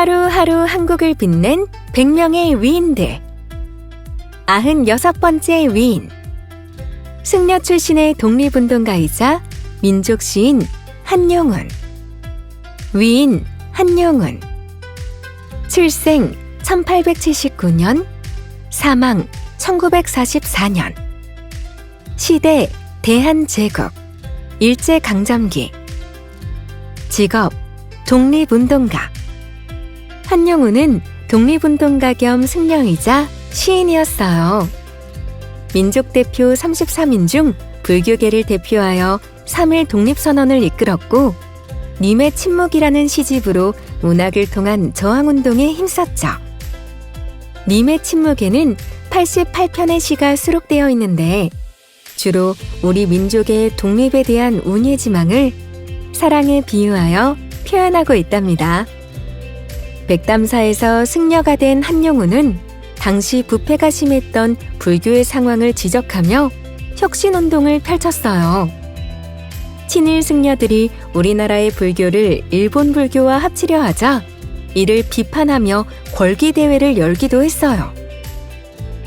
하루하루 한국을 빛낸 100명의 위인들. 96번째 위인. 승려 출신의 독립운동가이자 민족 시인 한용운. 위인 한용운. 출생 1879년, 사망 1944년. 시대 대한제국, 일제강점기. 직업 독립운동가. 한용우는 독립운동가 겸 승려이자 시인이었어요. 민족 대표 33인 중 불교계를 대표하여 3일 독립선언을 이끌었고, 님의 침묵이라는 시집으로 문학을 통한 저항운동에 힘썼죠. 님의 침묵에는 88편의 시가 수록되어 있는데, 주로 우리 민족의 독립에 대한 운예지망을 사랑에 비유하여 표현하고 있답니다. 백담사에서 승려가 된 한용우는 당시 부패가 심했던 불교의 상황을 지적하며 혁신운동을 펼쳤어요. 친일 승려들이 우리나라의 불교를 일본 불교와 합치려 하자 이를 비판하며 걸기대회를 열기도 했어요.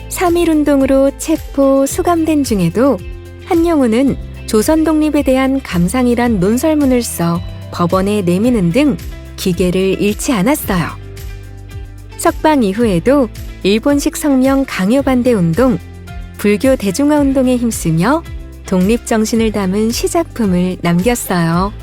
3.1운동으로 체포, 수감된 중에도 한용우는 조선 독립에 대한 감상이란 논설문을 써 법원에 내미는 등 기계를 잃지 않았어요. 석방 이후에도 일본식 성명 강요 반대 운동, 불교 대중화 운동에 힘쓰며 독립 정신을 담은 시작품을 남겼어요.